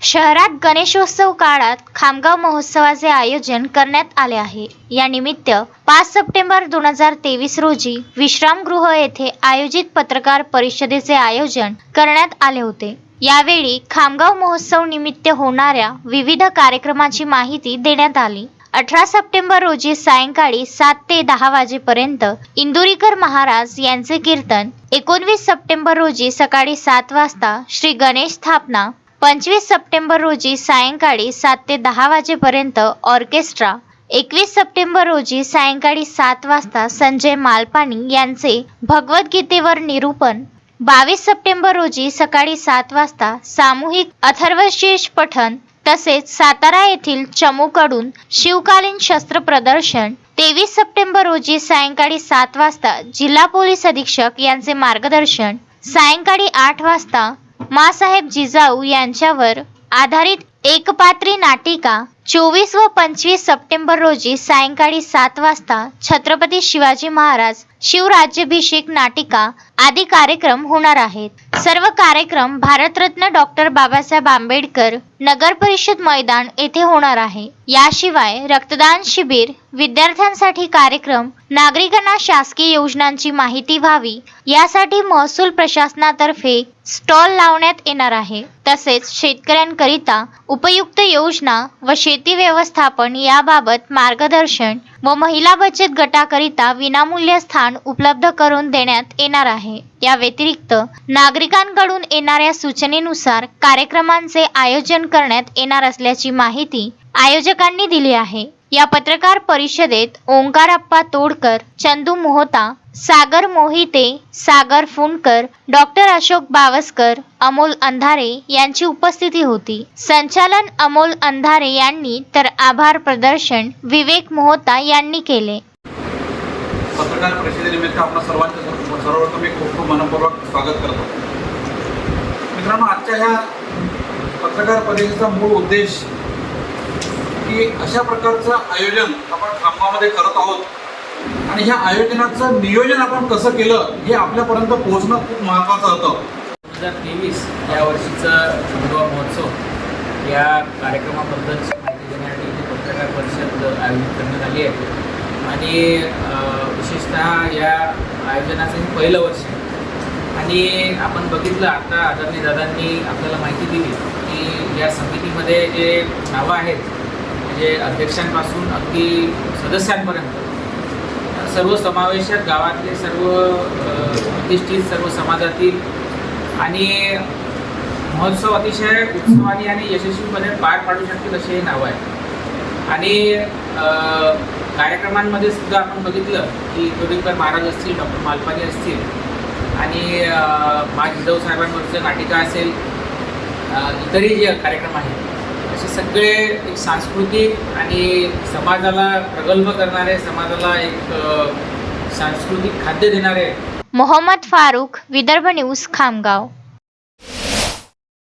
शहरात गणेशोत्सव काळात खामगाव महोत्सवाचे आयोजन करण्यात आले आहे. या निमित्त पाच सप्टेंबर दोन हजार तेवीस रोजी विश्रामगृह येथे आयोजित पत्रकार परिषदेचे आयोजन करण्यात आले होते. यावेळी खामगाव महोत्सव निमित्त होणाऱ्या विविध कार्यक्रमाची माहिती देण्यात आली. अठरा सप्टेंबर रोजी सायंकाळी सात ते दहा वाजेपर्यंत इंदुरीकर महाराज यांचे कीर्तन. एकोणवीस सप्टेंबर रोजी सकाळी सात वाजता श्री गणेश स्थापना पंचवीस सप्टेंबर रोजी सायंकाळी सात ते दहा वाजेपर्यंत ऑर्केस्ट्रा. एकवीस सप्टेंबर रोजी सायंकाळी सात वाजता संजय मालपाणी यांचे भगवद्गीतेवर निरूपण. बावीस सप्टेंबर रोजी सकाळी सात वाजता सामूहिक अथर्वशीर्ष पठण तसेच सातारा येथील चमूकडून शिवकालीन शस्त्र प्रदर्शन. तेवीस सप्टेंबर रोजी सायंकाळी सात वाजता जिल्हा पोलीस अधीक्षक यांचे मार्गदर्शन. सायंकाळी आठ वाजता मासाहेब जिजाऊ यांच्यावर आधारित एकपात्री नाटिका चोवीस व पंचवीस सप्टेंबर रोजी सायंकाळी सात वाजता छत्रपती शिवाजी महाराज शिवराज्याभिषेक नाटिका आदी कार्यक्रम होणार आहेत. सर्व कार्यक्रम भारतरत्न डॉक्टर बाबासाहेब आंबेडकर नगर परिषद मैदान येथे होणार आहे. याशिवाय रक्तदान शिबिर विद्यार्थ्यांसाठी कार्यक्रम नागरिकांना शासकीय योजनांची माहिती व्हावी यासाठी महसूल प्रशासनातर्फे स्टॉल लावण्यात येणार आहे. तसेच शेतकऱ्यांकरिता उपयुक्त योजना व शेती व्यवस्थापन याबाबत मार्गदर्शन व महिला बचत गटाकरिता विनामूल्य स्थान उपलब्ध करून देण्यात येणार आहे. या व्यतिरिक्त नागरिकांकडून येणाऱ्या सूचनेनुसार कार्यक्रमांचे आयोजन करण्यात येणार असल्याची माहिती आयोजकांनी दिली आहे. या पत्रकार परिषदेत ओंकारप्पा तोडकर चंदू मोहता सागर मोहिते सागर फुंडकर डॉक्टर अशोक बावस्कर अमोल अंधारे यांची उपस्थिती होती. संचालन अमोल अंधारे यांनी तर आभार प्रदर्शन विवेक मोहता यांनी केले. पत्रकार परिषदेनिमित्त आपण सर्वांचं सर्वप्रथम मी खूप खूप मनपूर्वक स्वागत करतो. मित्रांनो आजच्या ह्या पत्रकार परिषदेचा मूळ उद्देश की अशा प्रकारचं आयोजन आपण खामगावमध्ये करत आहोत. आणि ह्या आयोजनाचं नियोजन आपण कसं केलं हे आपल्यापर्यंत पोहोचणं खूप महत्त्वाचं होतं. दोन हजार तेवीस या वर्षीचा युवा महोत्सव या कार्यक्रमाबद्दलची माहिती देण्यासाठी इथे पत्रकार परिषद आयोजित करण्यात आली आहे. आणि विशेषतः या आयोजनाचं हे पहिलं वर्ष आहे. आणि आपण बघितलं आता आदरणीय दादांनी आपल्याला माहिती दिली की या समितीमध्ये जे नावं आहेत म्हणजे अध्यक्षांपासून अगदी सदस्यांपर्यंत सर्व समावेशक गावातले सर्व प्रतिष्ठित सर्व समाजातील आणि महोत्सव अतिशय उत्सवाने आणि यशस्वीपणे पार पाडू शकतील असे हे नावं आहे आणि कार्यक्रमांमध्ये सुद्धा आपण बघितलं की गोरीकर महाराज असतील डॉक्टर मालपानी असतील आणि अ, मा जिजाऊ साहेबांवरचं नाटिका असेल इतरही जे कार्यक्रम आहेत असे सगळे एक सांस्कृतिक आणि समाजाला प्रगल्भ करणारे समाजाला एक सांस्कृतिक खाद्य देणारे मोहम्मद फारूक विदर्भ न्यूज खामगाव.